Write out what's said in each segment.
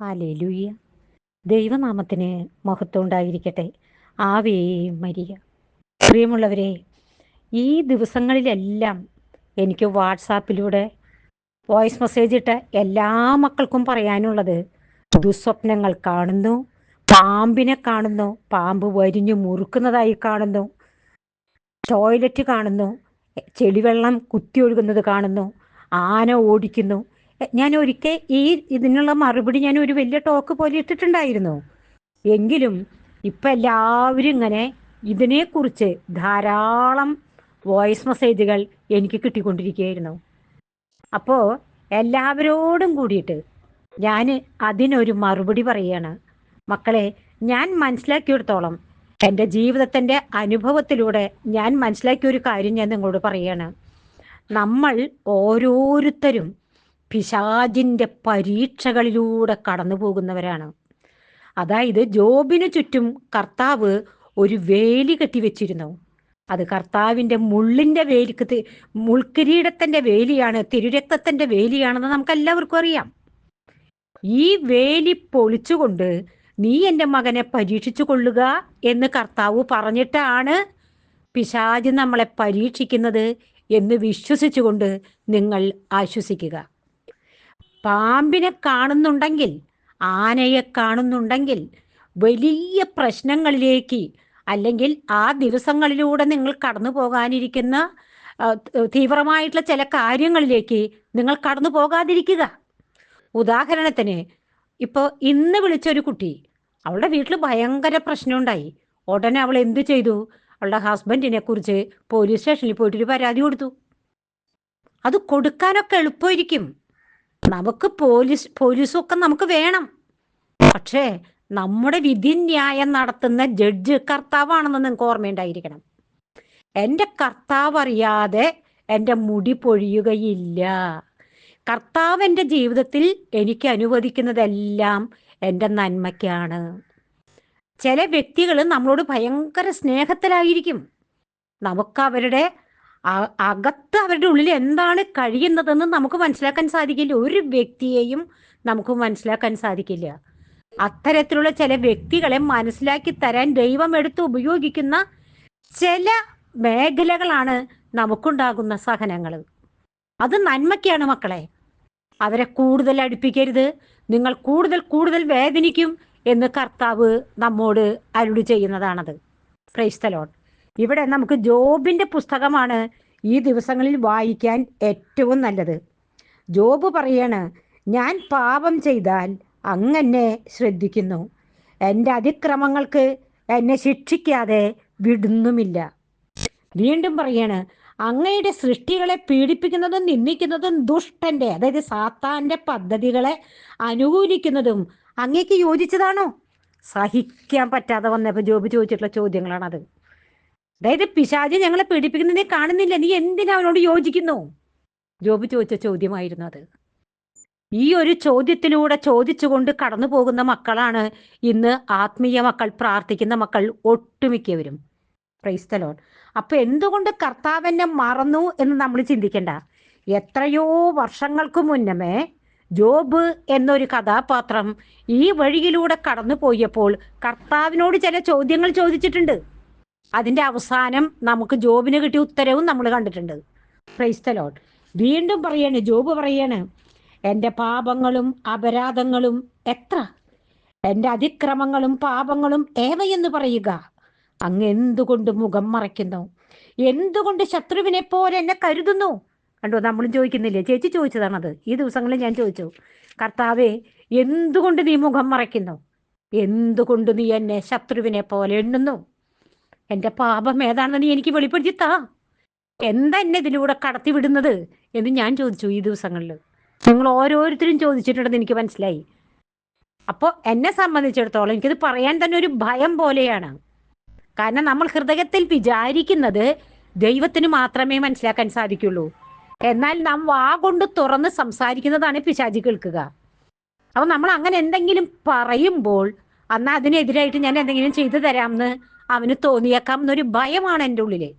Hallelujah ദൈവനാമത്തിന് മഹത്വം ഉണ്ടായിരിക്കട്ടെ. Ave Maria. പ്രിയമുള്ളവരെ ഈ ദിവസങ്ങളിലെല്ലാം എനിക്ക് വാട്സാപ്പിലൂടെ വോയിസ് മെസ്സേജ് ഇട്ട എല്ലാ മക്കൾക്കും പറയാനുള്ളത് ദുസ്വപ്നങ്ങൾ കാണുന്നു പാമ്പിനെ കാണുന്നു പാമ്പ് വരിഞ്ഞു മുറുക്കുന്നതായി കാണുന്നു ടോയ്ലറ്റ് കാണുന്നു ചെളിവെള്ളം കുത്തി ഒഴുകുന്നത് കാണുന്നു ആന ഓടിക്കുന്നു ഞാൻ ഒരിക്കൽ ഈ ഇതിനുള്ള മറുപടി ഞാൻ ഒരു വലിയ ടോക്ക് പോലെ ഇട്ടിട്ടുണ്ടായിരുന്നു. എങ്കിലും ഇപ്പം എല്ലാവരും ഇങ്ങനെ ഇതിനെക്കുറിച്ച് ധാരാളം വോയിസ് മെസ്സേജുകൾ എനിക്ക് കിട്ടിക്കൊണ്ടിരിക്കുകയായിരുന്നു. അപ്പോൾ എല്ലാവരോടും കൂടിയിട്ട് ഞാൻ അതിനൊരു മറുപടി പറയുകയാണ്. മക്കളെ ഞാൻ മനസ്സിലാക്കിയെടുത്തോളം എന്റെ ജീവിതത്തിന്റെ അനുഭവത്തിലൂടെ ഞാൻ മനസ്സിലാക്കിയ ഒരു കാര്യം ഞാൻ നിങ്ങളോട് പറയുകയാണ്. നമ്മൾ ഓരോരുത്തരും പിശാജിന്റെ പരീക്ഷകളിലൂടെ കടന്നു പോകുന്നവരാണ് അതായത് ജോബിനു ചുറ്റും കർത്താവ് ഒരു വേലി കെട്ടിവെച്ചിരുന്നു. അത് കർത്താവിന്റെ മുള്ളിന്റെ വേലിക്ക് മുൾക്കിരീടത്തിന്റെ വേലിയാണ് തിരുരക്തത്തിന്റെ വേലിയാണെന്ന് നമുക്ക് എല്ലാവർക്കും അറിയാം. ഈ വേലി പൊളിച്ചുകൊണ്ട് നീ എന്റെ മകനെ പരീക്ഷിച്ചു കൊള്ളുക എന്ന് കർത്താവ് പറഞ്ഞിട്ടാണ് പിശാജ് നമ്മളെ പരീക്ഷിക്കുന്നത് എന്ന് വിശ്വസിച്ചുകൊണ്ട് നിങ്ങൾ ആശ്വസിക്കുക. പാമ്പിനെ കാണുന്നുണ്ടെങ്കിൽ ആനയെ കാണുന്നുണ്ടെങ്കിൽ വലിയ പ്രശ്നങ്ങളിലേക്ക് അല്ലെങ്കിൽ ആ ദിവസങ്ങളിലൂടെ നിങ്ങൾ കടന്നു പോകാനിരിക്കുന്ന തീവ്രമായിട്ടുള്ള ചില കാര്യങ്ങളിലേക്ക് നിങ്ങൾ കടന്നു പോകാതിരിക്കുക. ഉദാഹരണത്തിന് ഇപ്പോൾ ഇന്ന് വിളിച്ചൊരു കുട്ടി അവളുടെ വീട്ടിൽ ഭയങ്കര പ്രശ്നമുണ്ടായി. ഉടനെ അവൾ എന്ത് ചെയ്തു? അവളുടെ ഹസ്ബൻഡിനെ കുറിച്ച് പോലീസ് സ്റ്റേഷനിൽ പോയിട്ടൊരു പരാതി കൊടുത്തു. അത് കൊടുക്കാനൊക്കെ എളുപ്പമായിരിക്കും. നമുക്ക് പോലീസ് പോലീസൊക്കെ നമുക്ക് വേണം. പക്ഷേ നമ്മുടെ വിധിന്യായം നടത്തുന്ന ജഡ്ജ് കർത്താവാണെന്ന് നിങ്ങൾക്ക് ഓർമ്മയുണ്ടായിരിക്കണം. എന്റെ കർത്താവ് അറിയാതെ എന്റെ മുടി പൊഴിയുകയില്ല. കർത്താവ് എന്റെ ജീവിതത്തിൽ എനിക്ക് അനുവദിക്കുന്നതെല്ലാം എന്റെ നന്മയ്ക്കാണ്. ചില വ്യക്തികൾ നമ്മളോട് ഭയങ്കര സ്നേഹത്തിലായിരിക്കും. നമുക്ക് അവരുടെ അകത്ത് അവരുടെ ഉള്ളിൽ എന്താണ് കഴിയുന്നതെന്ന് നമുക്ക് മനസ്സിലാക്കാൻ സാധിക്കില്ല. ഒരു വ്യക്തിയെയും നമുക്ക് മനസ്സിലാക്കാൻ സാധിക്കില്ല. അത്തരത്തിലുള്ള ചില വ്യക്തികളെ മനസ്സിലാക്കി തരാൻ ദൈവം എടുത്ത് ഉപയോഗിക്കുന്ന ചില മേഖലകളാണ് നമുക്കുണ്ടാകുന്ന സഹനങ്ങൾ. അത് നന്മയ്ക്കാണ് മക്കളെ. അവരെ കൂടുതൽ അടുപ്പിക്കരുത്. നിങ്ങൾ കൂടുതൽ കൂടുതൽ വേദനിക്കും എന്ന് കർത്താവ് നമ്മോട് അരുളി ചെയ്യുന്നതാണത്. ക്രൈസ്തലോൺ ഇവിടെ നമുക്ക് ജോബിന്റെ പുസ്തകമാണ് ഈ ദിവസങ്ങളിൽ വായിക്കാൻ ഏറ്റവും നല്ലത്. ജോബ് പറയാണ് ഞാൻ പാപം ചെയ്താൽ അങ്ങനെ ശ്രദ്ധിക്കുന്നു. എന്റെ അതിക്രമങ്ങൾക്ക് എന്നെ ശിക്ഷിക്കാതെ വിടുന്നുമില്ല. വീണ്ടും പറയാണ് അങ്ങയുടെ സൃഷ്ടികളെ പീഡിപ്പിക്കുന്നതും നിന്ദിക്കുന്നതും ദുഷ്ടന്റെ അതായത് സാത്താന്റെ പദ്ധതികളെ അനുകൂലിക്കുന്നതും അങ്ങേക്ക് യോജിച്ചതാണോ? സഹിക്കാൻ പറ്റാതെ വന്നപ്പോൾ ജോബ് ചോദിച്ചിട്ടുള്ള ചോദ്യങ്ങളാണത്. അതായത് പിശാജ് ഞങ്ങളെ പീഡിപ്പിക്കുന്നതിനെ കാണുന്നില്ല. നീ എന്തിനാ അവനോട് യോജിക്കുന്നു? ജോബ് ചോദിച്ച ചോദ്യമായിരുന്നു അത്. ഈ ഒരു ചോദ്യത്തിലൂടെ ചോദിച്ചുകൊണ്ട് കടന്നു പോകുന്ന മക്കളാണ് ഇന്ന് ആത്മീയ മക്കൾ പ്രാർത്ഥിക്കുന്ന മക്കൾ ഒട്ടുമിക്കവരും. ക്രൈസ്തലോൺ അപ്പൊ എന്തുകൊണ്ട് കർത്താവെന്നെ മറന്നു എന്ന് നമ്മൾ ചിന്തിക്കണ്ട. എത്രയോ വർഷങ്ങൾക്ക് മുന്നമേ ജോബ് എന്നൊരു കഥാപാത്രം ഈ വഴിയിലൂടെ കടന്നു പോയപ്പോൾ കർത്താവിനോട് ചില ചോദ്യങ്ങൾ ചോദിച്ചിട്ടുണ്ട്. അതിന്റെ അവസാനം നമുക്ക് ജോബിന് കിട്ടിയ ഉത്തരവും നമ്മൾ കണ്ടിട്ടുണ്ട്. ക്രൈസ്തലോട്ട് വീണ്ടും പറയാണ് ജോബ് പറയാണ് എന്റെ പാപങ്ങളും അപരാധങ്ങളും എത്ര? എന്റെ അതിക്രമങ്ങളും പാപങ്ങളും ഏവയെന്ന് പറയുക? അങ്ങ് എന്തുകൊണ്ട് മുഖം മറയ്ക്കുന്നു? എന്തുകൊണ്ട് ശത്രുവിനെ പോലെ എന്നെ കരുതുന്നു? കണ്ടോ നമ്മളും ചോദിക്കുന്നില്ലേ? ചേച്ചി ചോദിച്ചതാണത്. ഈ ദിവസങ്ങളിൽ ഞാൻ ചോദിച്ചു കർത്താവെ എന്തുകൊണ്ട് നീ മുഖം മറയ്ക്കുന്നു? എന്തുകൊണ്ട് നീ എന്നെ ശത്രുവിനെ പോലെ എണ്ണുന്നു? എന്റെ പാപം ഏതാണെന്ന് നീ എനിക്ക് വെളിപ്പെടുത്തി താ. എന്താ എന്നെ ഇതിലൂടെ കടത്തി വിടുന്നത് എന്ന് ഞാൻ ചോദിച്ചു ഈ ദിവസങ്ങളിൽ. നിങ്ങൾ ഓരോരുത്തരും ചോദിച്ചിട്ടുണ്ടെന്ന് എനിക്ക് മനസ്സിലായി. അപ്പോൾ എന്നെ സംബന്ധിച്ചിടത്തോളം എനിക്കിത് പറയാൻ തന്നെ ഒരു ഭയം പോലെയാണ്. കാരണം നമ്മൾ ഹൃദയത്തിൽ വിചാരിക്കുന്നത് ദൈവത്തിന് മാത്രമേ മനസ്സിലാക്കാൻ സാധിക്കുള്ളൂ. എന്നാൽ നാം വാ കൊണ്ട് തുറന്ന് സംസാരിക്കുന്നതാണ് പിശാചി കേൾക്കുക. അപ്പൊ നമ്മൾ അങ്ങനെ എന്തെങ്കിലും പറയുമ്പോൾ അന്ന് അതിനെതിരായിട്ട് ഞാൻ എന്തെങ്കിലും ചെയ്തു തരാമെന്ന് അവന് തോന്നിയേക്കാം എന്നൊരു ഭയമാണ് എന്റെ ഉള്ളിൽ.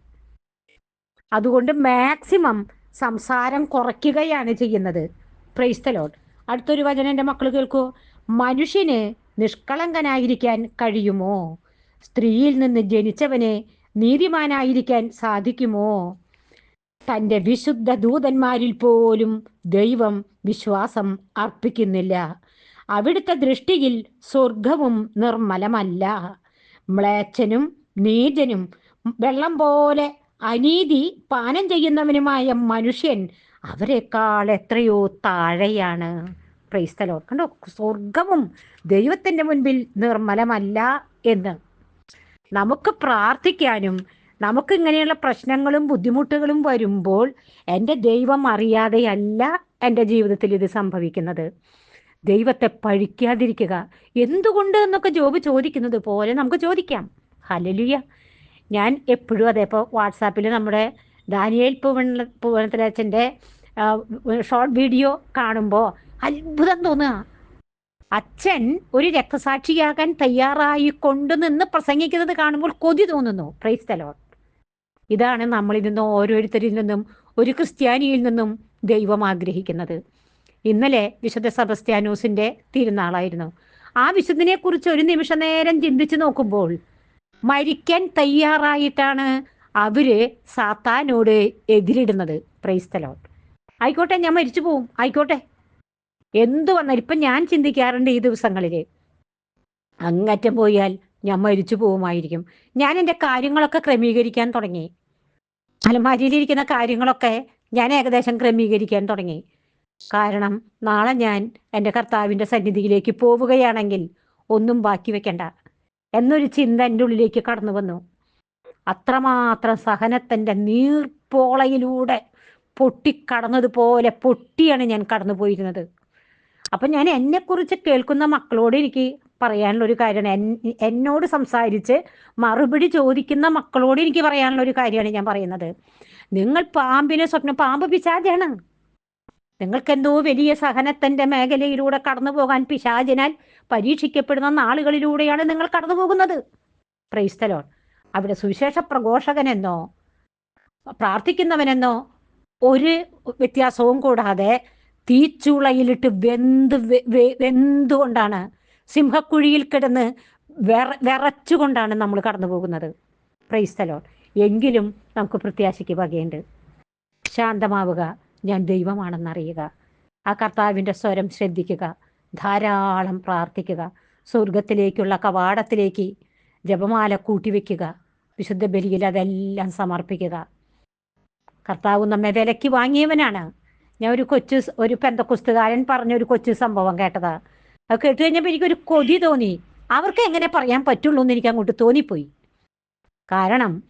അതുകൊണ്ട് മാക്സിമം സംസാരം കുറയ്ക്കുകയാണ് ചെയ്യുന്നത്. പ്രൈസ്തലോട്ട് അടുത്തൊരു വചനം എന്റെ മക്കൾ കേൾക്കൂ. മനുഷ്യന് നിഷ്കളങ്കനായിരിക്കാൻ കഴിയുമോ? സ്ത്രീയിൽ നിന്ന് ജനിച്ചവന് നീതിമാനായിരിക്കാൻ സാധിക്കുമോ? തന്റെ വിശുദ്ധ ദൂതന്മാരിൽ പോലും ദൈവം വിശ്വാസം അർപ്പിക്കുന്നില്ല. അവിടുത്തെ ദൃഷ്ടിയിൽ സ്വർഗവും നിർമ്മലമല്ല. മ്ലേച്ഛനും നീചനും വെള്ളം പോലെ അനീതി പാനം ചെയ്യുന്നവനുമായ മനുഷ്യൻ അവരെക്കാൾ എത്രയോ താഴെയാണ്. പ്രൈസ്തലോ കണ്ടോ? സ്വർഗവും ദൈവത്തിന്റെ മുൻപിൽ നിർമ്മലമല്ല എന്ന്. നമുക്ക് പ്രാർത്ഥിക്കാനും നമുക്ക് ഇങ്ങനെയുള്ള പ്രശ്നങ്ങളും ബുദ്ധിമുട്ടുകളും വരുമ്പോൾ എന്റെ ദൈവം അറിയാതെയല്ല എന്റെ ജീവിതത്തിൽ ഇത് സംഭവിക്കുന്നത്. ദൈവത്തെ പഴിക്കാതിരിക്കുക. എന്തുകൊണ്ട് എന്നൊക്കെ ജോബ് ചോദിക്കുന്നത് പോലെ നമുക്ക് ചോദിക്കാം. ഹലലുയ ഞാൻ എപ്പോഴും അതേ ഇപ്പോൾ വാട്സാപ്പിൽ നമ്മുടെ ദാനിയേൽ പൂവണ പൂവനത്തിലച്ഛന്റെ ഷോർട്ട് വീഡിയോ കാണുമ്പോൾ അത്ഭുതം തോന്നുക. അച്ഛൻ ഒരു രക്തസാക്ഷിയാകാൻ തയ്യാറായി കൊണ്ടു നിന്ന് പ്രസംഗിക്കുന്നത് കാണുമ്പോൾ കൊതി തോന്നുന്നു. പ്രൈസ് തലോൺ ഇതാണ് നമ്മളിൽ നിന്നും ഓരോരുത്തരിൽ നിന്നും ഒരു ക്രിസ്ത്യാനിയിൽ നിന്നും ദൈവം ആഗ്രഹിക്കുന്നത്. ഇന്നലെ വിശുദ്ധ സെബസ്ത്യാനൂസിന്റെ തിരുനാളായിരുന്നു. ആ വിശുദ്ധനെ കുറിച്ച് ഒരു നിമിഷ നേരം ചിന്തിച്ചു നോക്കുമ്പോൾ മരിക്കാൻ തയ്യാറായിട്ടാണ് അവർ സാത്താനോട് എതിരിടുന്നത്. പ്രൈസ്തലോ ആയിക്കോട്ടെ ഞാൻ മരിച്ചു പോവും. ആയിക്കോട്ടെ. എന്തു വന്നാലും ഇപ്പം ഞാൻ ചിന്തിക്കാറുണ്ട് ഈ ദിവസങ്ങളിൽ അങ്ങറ്റം പോയാൽ ഞാൻ മരിച്ചു പോവുമായിരിക്കും. ഞാൻ എന്റെ കാര്യങ്ങളൊക്കെ ക്രമീകരിക്കാൻ തുടങ്ങി. അലമാരിയിലിരിക്കുന്ന കാര്യങ്ങളൊക്കെ ഞാൻ ഏകദേശം ക്രമീകരിക്കാൻ തുടങ്ങി. കാരണം നാളെ ഞാൻ എന്റെ കർത്താവിന്റെ സന്നിധിയിലേക്ക് പോവുകയാണെങ്കിൽ ഒന്നും ബാക്കി വെക്കണ്ട. എന്നൊരു ചിന്ത എന്റെ ഉള്ളിലേക്ക് കടന്നു വന്നു. അത്രമാത്രം സഹനത്തിന്റെ നീർപ്പോളയിലൂടെ പൊട്ടിക്കടന്നതുപോലെ പൊട്ടിയാണ് ഞാൻ കടന്നു പോയിരുന്നത്. അപ്പം ഞാൻ എന്നെക്കുറിച്ച് കേൾക്കുന്ന മക്കളോട് എനിക്ക് പറയാനുള്ള ഒരു കാര്യമാണ് എന്നോട് സംസാരിച്ച് മറുപടി ചോദിക്കുന്ന മക്കളോട് എനിക്ക് പറയാനുള്ള ഒരു കാര്യമാണ് ഞാൻ പറയുന്നത്. നിങ്ങൾ പാമ്പിനെ സ്വപ്നം പാമ്പ് പിശാചാണ്. നിങ്ങൾക്ക് എന്തോ വലിയ സഹനത്തിന്റെ മേഖലയിലൂടെ കടന്നു പോകാൻ പിശാചിനാൽ പരീക്ഷിക്കപ്പെടുന്ന നാളുകളിലൂടെയാണ് നിങ്ങൾ കടന്നു പോകുന്നത്. ക്രൈസ്തലോൺ അവിടെ സുവിശേഷ പ്രഘോഷകനെന്നോ പ്രാർത്ഥിക്കുന്നവനെന്നോ ഒരു വ്യത്യാസവും കൂടാതെ തീച്ചുളയിലിട്ട് വെന്ത് വെന്തുകൊണ്ടാണ് സിംഹക്കുഴിയിൽ കിടന്ന് വിറ വിറച്ചുകൊണ്ടാണ് നമ്മൾ കടന്നു പോകുന്നത്. ക്രൈസ്തലോൺ എങ്കിലും നമുക്ക് പ്രത്യാശയ്ക്ക് വകയുണ്ട്. ശാന്തമാവുക. ഞാൻ ദൈവമാണെന്നറിയുക. ആ കർത്താവിന്റെ സ്വരം ശ്രദ്ധിക്കുക. ധാരാളം പ്രാർത്ഥിക്കുക. സ്വർഗത്തിലേക്കുള്ള കവാടത്തിലേക്ക് ജപമാല കൂട്ടിവെക്കുക. വിശുദ്ധ ബലിയിൽ അതെല്ലാം സമർപ്പിക്കുക. കർത്താവ് നമ്മെ വിലക്ക് വാങ്ങിയവനാണ്. ഞാൻ ഒരു കൊച്ചു ഒരു പെന്തക്കുസ്തുകാരൻ പറഞ്ഞ ഒരു കൊച്ചു സംഭവം കേട്ടതാ. അത് കേട്ട് കഴിഞ്ഞപ്പോൾ എനിക്കൊരു കൊതി തോന്നി. അവർക്ക് എങ്ങനെ പറയാൻ പറ്റുള്ളൂ എന്ന് എനിക്ക് അങ്ങോട്ട് തോന്നിപ്പോയി. കാരണം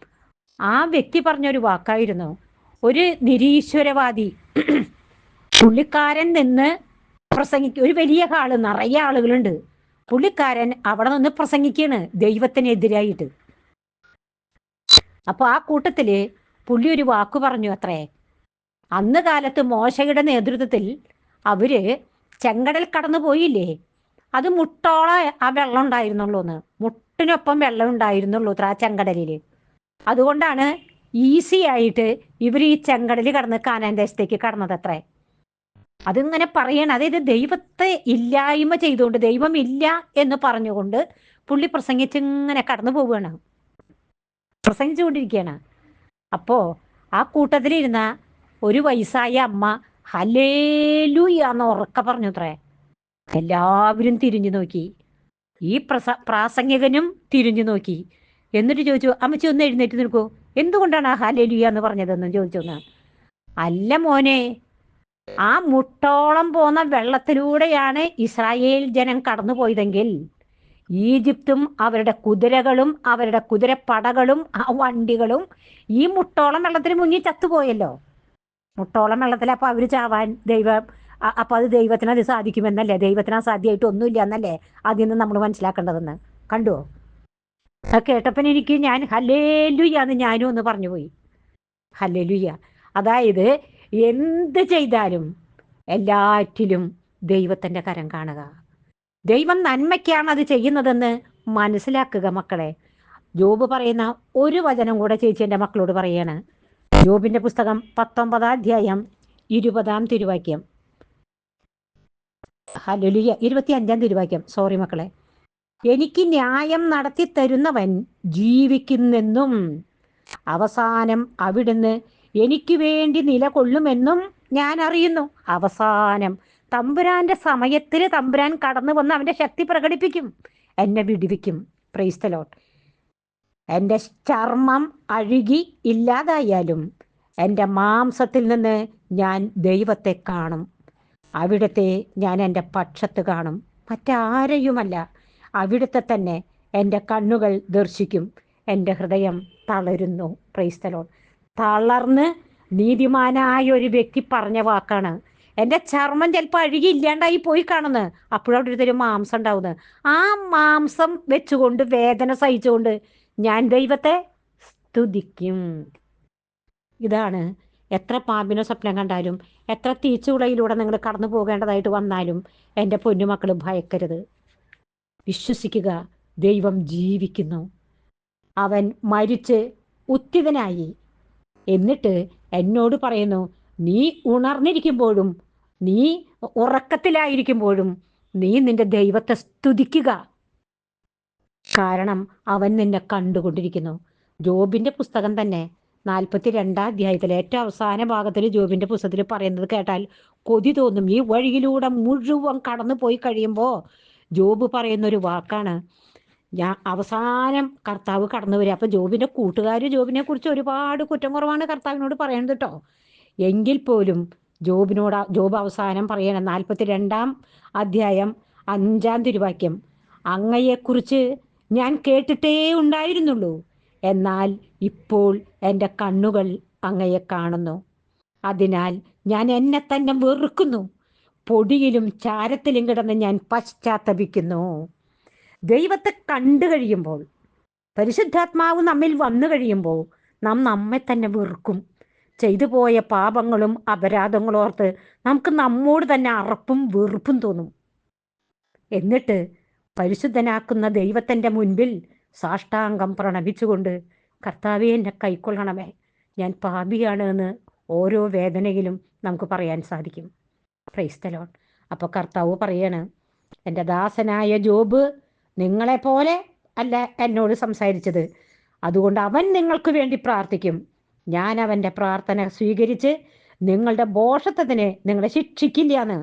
ആ വ്യക്തി പറഞ്ഞൊരു വാക്കായിരുന്നു. ഒരു നിരീശ്വരവാദി പുള്ളിക്കാരൻ നിന്ന് പ്രസംഗിക്ക ഒരു വലിയ ഹാൾ നിറയെ ആളുകളുണ്ട്. പുള്ളിക്കാരൻ അവിടെ നിന്ന് പ്രസംഗിക്കാണ് ദൈവത്തിനെതിരായിട്ട്. അപ്പൊ ആ കൂട്ടത്തിൽ പുള്ളി ഒരു വാക്ക് പറഞ്ഞു അത്രേ. അന്ന് കാലത്ത് മോശയുടെ നേതൃത്വത്തിൽ അവർ ചെങ്കടൽ കടന്നു പോയില്ലേ? അത് മുട്ടോളം ആ വെള്ളം ഉണ്ടായിരുന്നുള്ളൂ എന്ന് മുട്ടിനൊപ്പം വെള്ളം ഉണ്ടായിരുന്നുള്ളൂ ആ ചെങ്കടലിൽ. അതുകൊണ്ടാണ് ഈസി ആയിട്ട് ഇവർ ഈ ചെങ്കടൽ കടന്ന് കാനാൻ ദേശത്തേക്ക് കടന്നതത്രേ. അതിങ്ങനെ പറയണം അതായത് ദൈവത്തെ ഇല്ലായ്മ ചെയ്തുകൊണ്ട് ദൈവം ഇല്ല എന്ന് പറഞ്ഞുകൊണ്ട് പുള്ളി പ്രസംഗിച്ച് ഇങ്ങനെ കടന്നു പോവുകയാണ്. പ്രസംഗിച്ചുകൊണ്ടിരിക്കുകയാണ്. അപ്പോ ആ കൂട്ടത്തിലിരുന്ന ഒരു വയസ്സായ അമ്മ ഹലേലുയ എന്ന് ഉറക്ക പറഞ്ഞു അത്രേ എല്ലാവരും തിരിഞ്ഞു നോക്കി. ഈ പ്രസ പ്രാസംഗികനും തിരിഞ്ഞു നോക്കി. എന്നിട്ട് ചോദിച്ചു അമ്മച്ചി ഒന്ന് എഴുന്നേറ്റ് നിൽക്കൂ. എന്തുകൊണ്ടാണ് ആ ഹലേലുയ എന്ന് പറഞ്ഞതെന്നും ചോദിച്ചൊന്ന്? അല്ല മോനെ ആ മുട്ടോളം പോന്ന വെള്ളത്തിലൂടെയാണ് ഇസ്രായേൽ ജനം കടന്നു പോയതെങ്കിൽ ഈജിപ്തും അവരുടെ കുതിരകളും അവരുടെ കുതിരപ്പടകളും ആ വണ്ടികളും ഈ മുട്ടോളം വെള്ളത്തിന് മുങ്ങി ചത്തുപോയല്ലോ. മുട്ടോളം വെള്ളത്തിൽ അപ്പൊ അവർ ചാവാൻ ദൈവം അപ്പൊ അത് ദൈവത്തിനത് സാധിക്കുമെന്നല്ലേ? ദൈവത്തിന് അസാധ്യമായിട്ട് ഒന്നുമില്ല എന്നല്ലേ ആദ്യം നമ്മൾ മനസ്സിലാക്കേണ്ടതെന്ന്? കണ്ടുവോ? അത് കേട്ടപ്പൻ എനിക്ക് ഞാൻ ഹല്ലേലുയാന്ന് ഞാനും ഒന്ന് പറഞ്ഞു പോയി. ഹല്ലേലുയ. അതായത് എന്ത് ചെയ്താലും എല്ലാറ്റിലും ദൈവത്തിന്റെ കരം കാണുക. ദൈവം നന്മയ്ക്കാണ് അത് ചെയ്യുന്നതെന്ന് മനസ്സിലാക്കുക മക്കളെ. ജോബ് പറയുന്ന ഒരു വചനം കൂടെ ചേച്ചി എന്റെ മക്കളോട് പറയാണ്. ജോബിന്റെ പുസ്തകം പത്തൊമ്പതാം അധ്യായം ഇരുപതാം തിരുവാക്യം. ഹലുലിയ ഇരുപത്തി അഞ്ചാം തിരുവാക്യം. സോറി മക്കളെ. എനിക്ക് ന്യായം നടത്തി തരുന്നവൻ ജീവിക്കുന്നെന്നും അവസാനം അവിടുന്ന് എനിക്ക് വേണ്ടി നിലകൊള്ളുമെന്നും ഞാൻ അറിയുന്നു. അവസാനം തമ്പുരാന്റെ സമയത്തിൽ തമ്പുരാൻ കടന്നു വന്ന് അവന്റെ ശക്തി പ്രകടിപ്പിക്കും. എന്നെ വിടുവിക്കും. പ്രൈസ്തലോട്ട് എന്റെ ചർമ്മം അഴുകി ഇല്ലാതായാലും എന്റെ മാംസത്തിൽ നിന്ന് ഞാൻ ദൈവത്തെ കാണും. അവിടത്തെ ഞാൻ എന്റെ പക്ഷത്ത് കാണും. മറ്റാരെയുമല്ല. അവിടുത്തെ തന്നെ എന്റെ കണ്ണുകൾ ദർശിക്കും. എന്റെ ഹൃദയം തളരുന്നു. പ്രൈസ്തലോൺ തളർന്ന് നീതിമാനായ ഒരു വ്യക്തി പറഞ്ഞ വാക്കാണ്. എന്റെ ചർമ്മം ചിലപ്പോൾ അഴുകി ഇല്ലാണ്ടായി പോയി കാണുന്നു. അപ്പോഴവിടെ ഒരു മാംസം ഉണ്ടാവുന്നത്. ആ മാംസം വെച്ചുകൊണ്ട് വേദന സഹിച്ചുകൊണ്ട് ഞാൻ ദൈവത്തെ സ്തുതിക്കും. ഇതാണ് എത്ര പാമ്പിനോ സ്വപ്നം കണ്ടാലും എത്ര തീച്ചുളയിലൂടെ നിങ്ങൾ കടന്നു പോകേണ്ടതായിട്ട് വന്നാലും എന്റെ പൊന്നുമക്കൾ ഭയക്കരുത്. വിശ്വസിക്കുക. ദൈവം ജീവിക്കുന്നു. അവൻ മരിച്ച് ഉത്തിതനായി. എന്നിട്ട് എന്നോട് പറയുന്നു നീ ഉണർന്നിരിക്കുമ്പോഴും നീ ഉറക്കത്തിലായിരിക്കുമ്പോഴും നീ നിന്റെ ദൈവത്തെ സ്തുതിക്കുക. കാരണം അവൻ നിന്നെ കണ്ടുകൊണ്ടിരിക്കുന്നു. ജോബിന്റെ പുസ്തകം തന്നെ നാൽപ്പത്തി രണ്ടാം അധ്യായത്തിലെ ഏറ്റവും അവസാന ഭാഗത്തിൽ ജോബിന്റെ പുസ്തകത്തിൽ പറയുന്നത് കേട്ടാൽ കൊതി തോന്നും. ഈ വഴിയിലൂടെ മുഴുവൻ കടന്നു പോയി കഴിയുമ്പോൾ ജോബ് പറയുന്ന ഒരു വാക്കാണ്. ഞാൻ അവസാനം കർത്താവ് കടന്നു വരിക. അപ്പം ജോബിന്റെ കൂട്ടുകാർ ജോബിനെ കുറിച്ച് ഒരുപാട് കുറ്റം കുറവാണ് കർത്താവിനോട് പറയുന്നത് കേട്ടോ എങ്കിൽ പോലും ജോബിനോട് ജോബ് അവസാനം പറയണം. നാൽപ്പത്തി രണ്ടാം അധ്യായം അഞ്ചാം തിരുവാക്യം. അങ്ങയെക്കുറിച്ച് ഞാൻ കേട്ടിട്ടേ ഉണ്ടായിരുന്നുള്ളൂ. എന്നാൽ ഇപ്പോൾ എന്റെ കണ്ണുകൾ അങ്ങയെ കാണുന്നു. അതിനാൽ ഞാൻ എന്നെ തന്നെ വെറുക്കുന്നു. പൊടിയിലും ചാരത്തിലും കിടന്ന് ഞാൻ പശ്ചാത്തപിക്കുന്നു. ദൈവത്തെ കണ്ടു കഴിയുമ്പോൾ പരിശുദ്ധാത്മാവ് നമ്മിൽ വന്നു കഴിയുമ്പോൾ നാം നമ്മെ തന്നെ വെറുക്കും. ചെയ്തു പോയ പാപങ്ങളും അപരാധങ്ങളും ഓർത്ത് നമുക്ക് നമ്മോട് തന്നെ അറപ്പും വെറുപ്പും തോന്നും. എന്നിട്ട് പരിശുദ്ധനാക്കുന്ന ദൈവത്തിന്റെ മുൻപിൽ സാഷ്ടാംഗം പ്രണമിച്ചുകൊണ്ട് കർത്താവെ എന്നെ കൈക്കൊള്ളണമേ. ഞാൻ പാപിയാണ് എന്ന് ഓരോ വേദനയിലും നമുക്ക് പറയാൻ സാധിക്കും. ക്രൈസ്തലോൺ അപ്പോൾ കർത്താവ് പറയാണ് എന്റെ ദാസനായ ജോബ് നിങ്ങളെപ്പോലെ അല്ല എന്നോട് സംസാരിച്ചത്. അതുകൊണ്ട് അവൻ നിങ്ങൾക്ക് വേണ്ടി പ്രാർത്ഥിക്കും. ഞാൻ അവന്റെ പ്രാർത്ഥന സ്വീകരിച്ച് നിങ്ങളുടെ ബോഷത്വത്തിന് നിങ്ങളെ ശിക്ഷിക്കില്ല എന്ന്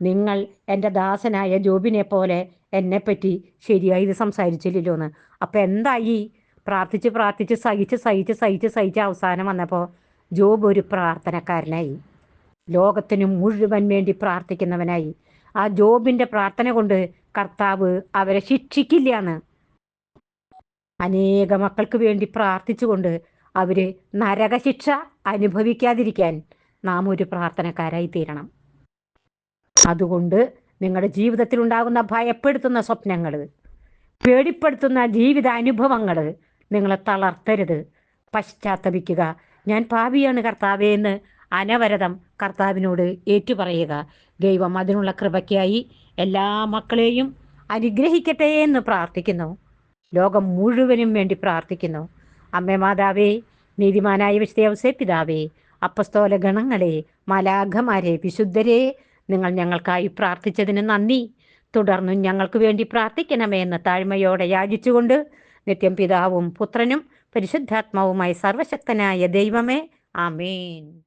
നിങ്ങൾ എന്റെ ദാസനായ ജോബിനെ പോലെ എന്നെപ്പറ്റി ശരിയായി ഇത് സംസാരിച്ചില്ലല്ലോ എന്ന് അപ്പം എന്തായി? പ്രാർത്ഥിച്ച് പ്രാർത്ഥിച്ച് സഹിച്ച് സഹിച്ച് സഹിച്ച് സഹിച്ച് അവസാനം വന്നപ്പോൾ ജോബ് ഒരു പ്രാർത്ഥനക്കാരനായി. ലോകത്തിന് മുഴുവൻ വേണ്ടി പ്രാർത്ഥിക്കുന്നവനായി. ആ ജോബിന്റെ പ്രാർത്ഥന കൊണ്ട് കർത്താവ് അവരെ ശിക്ഷിക്കില്ല എന്ന് അനേക മക്കൾക്ക് വേണ്ടി പ്രാർത്ഥിച്ചുകൊണ്ട് അവർ നരകശിക്ഷ അനുഭവിക്കാതിരിക്കാൻ നാം ഒരു പ്രാർത്ഥനക്കാരായി തീരണം. അതുകൊണ്ട് നിങ്ങളുടെ ജീവിതത്തിൽ ഉണ്ടാകുന്ന ഭയപ്പെടുത്തുന്ന സ്വപ്നങ്ങൾ പേടിപ്പെടുത്തുന്ന ജീവിത അനുഭവങ്ങൾ നിങ്ങളെ തളർത്തരുത്. പശ്ചാത്തപിക്കുക. ഞാൻ പാവിയാണ് കർത്താവേ എന്ന് അനവരതം കർത്താവിനോട് ഏറ്റുപറയുക. ദൈവം അതിനുള്ള കൃപയ്ക്കായി എല്ലാ മക്കളെയും അനുഗ്രഹിക്കട്ടെ എന്ന് പ്രാർത്ഥിക്കുന്നു. ലോകം മുഴുവനും വേണ്ടി പ്രാർത്ഥിക്കുന്നു. അമ്മ മാതാവേ നീതിമാനായ വിശുദ്ധ പിതാവേ അപ്പസ്തോല ഗണങ്ങളെ മലാഘമാരെ വിശുദ്ധരെ നിങ്ങൾ ഞങ്ങൾക്കായി പ്രാർത്ഥിച്ചതിന് നന്ദി. തുടർന്നും ഞങ്ങൾക്ക് വേണ്ടി പ്രാർത്ഥിക്കണമേ എന്ന് താഴ്മയോടെ യാചിച്ചുകൊണ്ട് നിത്യം പിതാവും പുത്രനും പരിശുദ്ധാത്മാവുമായി സർവശക്തനായ ദൈവമേ ആമേൻ.